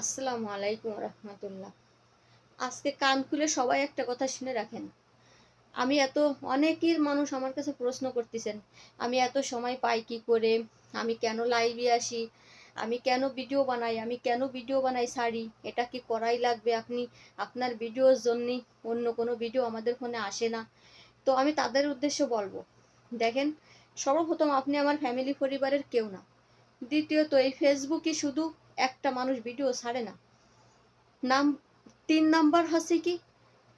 আসসালামু আলাইকুম রহমতুল্লাহ। আজকে কান খুলে সবাই একটা কথা শুনে রাখেন। আমি এত অনেকের মানুষ আমার কাছে প্রশ্ন করতেছেন, আমি এত সময় পাই কি করে? আমি কেন লাইভে আসি? আমি কেন ভিডিও বানাই? আমি কেন ভিডিও বানাই সারি এটা কি করাই লাগবে? আপনি, আপনার ভিডিওর জন্যই অন্য কোনো ভিডিও আমাদের ফোনে আসে না। তো আমি তাদের উদ্দেশ্য বলব, দেখেন, সর্বপ্রথম আপনি আমার ফ্যামিলি পরিবারের কেউ না। দ্বিতীয়ত, এই ফেসবুকে শুধু একটা মানুষ ভিডিও ছাড়ে না। নাম, তিন নাম্বার হচ্ছে কি,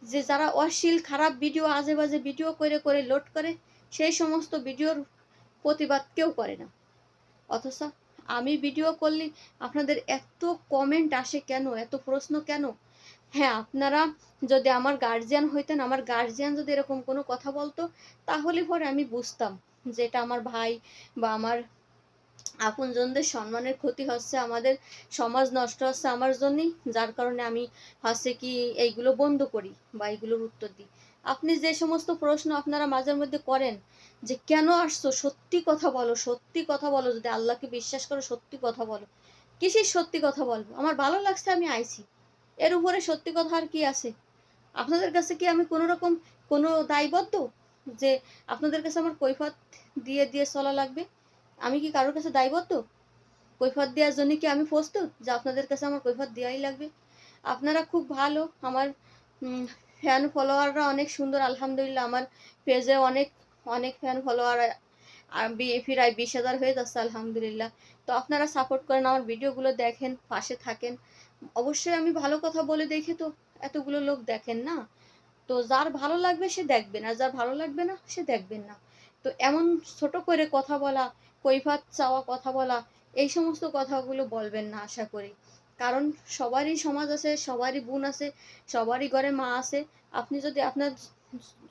যে যারা অশ্লীল, খারাপ ভিডিও আজে বাজে ভিডিও করে করে লোড করে, সেই সমস্ত ভিডিওর প্রতিবাদ কেউ করে না। অথচ আমি ভিডিও করলে আপনাদের এত কমেন্ট আসে কেন? এত প্রশ্ন কেন? হ্যাঁ আপনারা যদি আমার গার্জিয়ান হইতেন, আমার গার্জিয়ান যদি এরকম কোনো কথা বলতো, তাহলে পরে আমি বুঝতাম যে এটা আমার ভাই বা আমার আপনজনদের সম্মানের ক্ষতি হচ্ছে, আমাদের সমাজ নষ্ট হচ্ছে আমার জন্যই, যার কারণে আমি হচ্ছে কি এইগুলো বন্ধ করি বা এইগুলোর উত্তর দিই। আপনি যে সমস্ত প্রশ্ন আপনারা মাঝের মধ্যে করেন যে কেন আসছো, সত্যি কথা বলো, সত্যি কথা বলো, যদি আল্লাহকে বিশ্বাস করো, সত্যি কথা বলো। কিসের সত্যি কথা বলব? আমার ভালো লাগছে আমি আইছি। এর উপরে সত্যি কথা আর কি আছে? আপনাদের কাছে কি আমি কোনো রকম কোনো দায়বদ্ধ যে আপনাদের কাছে আমার কৈফাত দিয়ে দিয়ে চলা লাগবে? আমি কি কারোর কাছে দায়বদ্ধ? কৈফত দেওয়ার জন্য কি আমি প্রস্তুত? যে আপনাদের কাছে আমার কৈফত দেওয়াই লাগবে। আপনারা খুব ভালো। আমার ফ্যান ফলোয়াররা অনেক সুন্দর, আলহামদুলিল্লাহ। আমার পেজে অনেক অনেক ফ্যান ফলোয়ার প্রায় বিশ হাজার হয়ে যাচ্ছে, আলহামদুলিল্লাহ। তো আপনারা সাপোর্ট করেন, আমার ভিডিওগুলো দেখেন, পাশে থাকেন। অবশ্যই আমি ভালো কথা বলে দেখে তো এতগুলো লোক দেখেন না? তো যার ভালো লাগবে সে দেখবেন আর যার ভালো লাগবে না, সে দেখবেন না। তো এমন ছোট করে কথা বলা, কৈফাত চাওয়া কথা বলা, এই সমস্ত কথাগুলো বলবেন না আশা করি। কারণ সবারই সমাজ আছে, সবারই বোন আছে, সবারই ঘরে মা আছে। আপনি যদি আপনার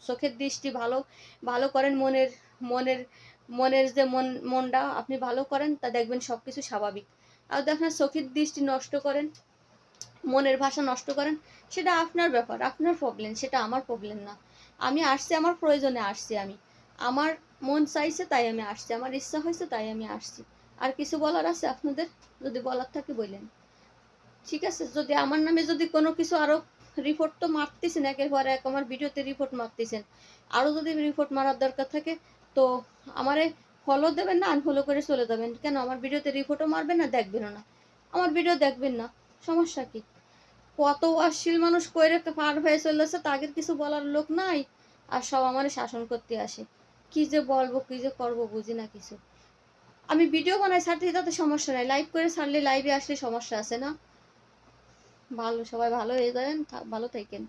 চোখের দৃষ্টি ভালো ভালো করেন মনের মনের মনের যে মন, মনটা আপনি ভালো করেন, তা দেখবেন সব কিছু স্বাভাবিক। আর যদি আপনার চোখের দৃষ্টি নষ্ট করেন, মনের ভাষা নষ্ট করেন, সেটা আপনার ব্যাপার, আপনার প্রবলেম সেটা আমার প্রবলেম না। আমি আসছি, আমার প্রয়োজনে আসছি আমি। আমার মন চাইছে তাই আমি আসছি, আমার ইচ্ছা হয়েছে তাই আমি আসছি। আর কিছু বলার আছে আপনাদের? যদি বলার থাকে বললেন ঠিক আছে, যদি আমার নামে যদি কোনো কিছু আরও রিপোর্ট তো মারতেছেন, একের এক আমার ভিডিওতে রিপোর্ট মারতেছেন আরও যদি রিপোর্ট মারার দরকার থাকে, তো আমারে ফলো দেবেন না আনফলো করে চলে যাবেন। কেন, আমার ভিডিওতে রিপোর্টও মারবেন না, দেখবেনও না। আমার ভিডিও দেখবেন না, সমস্যা কি? কত অশ্লীল মানুষ কইরে পার হয়ে চলেছে, তাদের কিছু বলার লোক নাই, আর সব আমার শাসন করতে আসে। কি যে বলব, কি যে করব বুঝি না কিছু। আমি ভিডিও বানাই, ছাড়তে তাতে সমস্যা নাই। লাইভ করে ছাড়লে লাইভে আসলে সমস্যা আছে না? ভালো, সবাই ভালো হয়ে যাবেন ভালো থাকেন।